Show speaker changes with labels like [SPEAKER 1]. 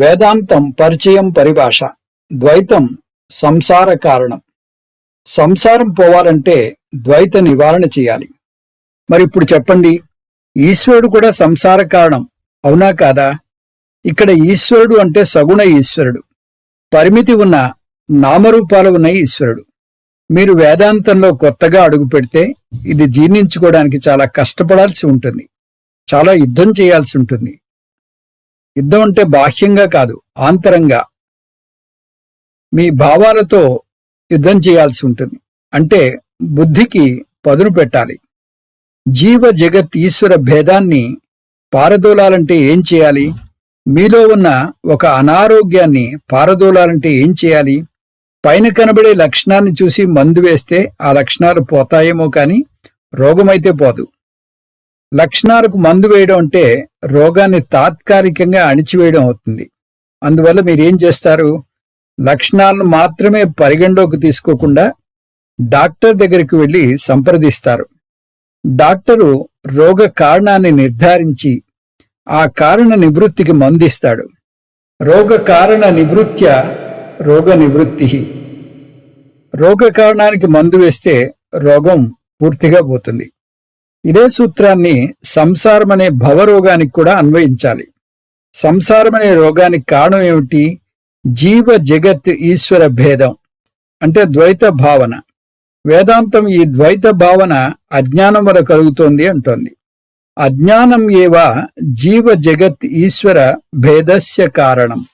[SPEAKER 1] వేదాంతం పరిచయం పరిభాష ద్వైతం సంసార కారణం. సంసారం పోవాలంటే ద్వైత నివారణ చేయాలి. మరి ఇప్పుడు చెప్పండి ఈశ్వరుడు కూడా సంసార కారణం అవునా కాదా? ఇక్కడ ఈశ్వరుడు అంటే సగుణ ఈశ్వరుడు పరిమితి ఉన్న నామరూపాలు ఉన్న ఈశ్వరుడు. మీరు వేదాంతంలో కొత్తగా అడుగు పెడితే ఇది జీర్ణించుకోవడానికి చాలా కష్టపడాల్సి ఉంటుంది చాలా యుద్ధం చేయాల్సి ఉంటుంది. యుద్ధం అంటే బాహ్యంగా కాదు ఆంతరంగా. మీ భావాలతో యుద్ధం చేయాల్సి ఉంటుంది. అంటే బుద్ధికి పదును పెట్టాలి. జీవ జగత్ ఈశ్వర భేదాన్ని పారదోలాలంటే ఏం చేయాలి? మీలో ఉన్న ఒక అనారోగ్యాన్ని పారదోలాలంటే ఏం చేయాలి? పైన కనబడే లక్షణాన్ని చూసి మందు వేస్తే ఆ లక్షణాలు పోతాయేమో కానీ రోగమైతే పోదు. లక్షణాలకు మందు వేయడం అంటే రోగాన్ని తాత్కాలికంగా అణిచివేయడం అవుతుంది. అందువల్ల మీరేం చేస్తారు? లక్షణాలను మాత్రమే పరిగణలోకి తీసుకోకుండా డాక్టర్ దగ్గరికి వెళ్ళి సంప్రదిస్తారు. డాక్టరు రోగ కారణాన్ని నిర్ధారించి ఆ కారణ నివృత్తికి మందిస్తాడు. రోగ కారణ నివృత్య రోగ నివృత్తి. రోగ కారణానికి మందు వేస్తే రోగం పూర్తిగా పోతుంది. ఇదే సూత్రాన్ని సంసారం అనే భవరోగానికి కూడా అన్వయించాలి. సంసారం అనే రోగానికి కారణం ఏమిటి? జీవ జగత్ ఈశ్వర భేదం అంటే ద్వైత భావన. వేదాంతం ఈ ద్వైత భావన అజ్ఞానం వల్ల కలుగుతోంది అంటోంది. అజ్ఞానం ఏవ జీవ జగత్ ఈశ్వర భేదస్య కారణం.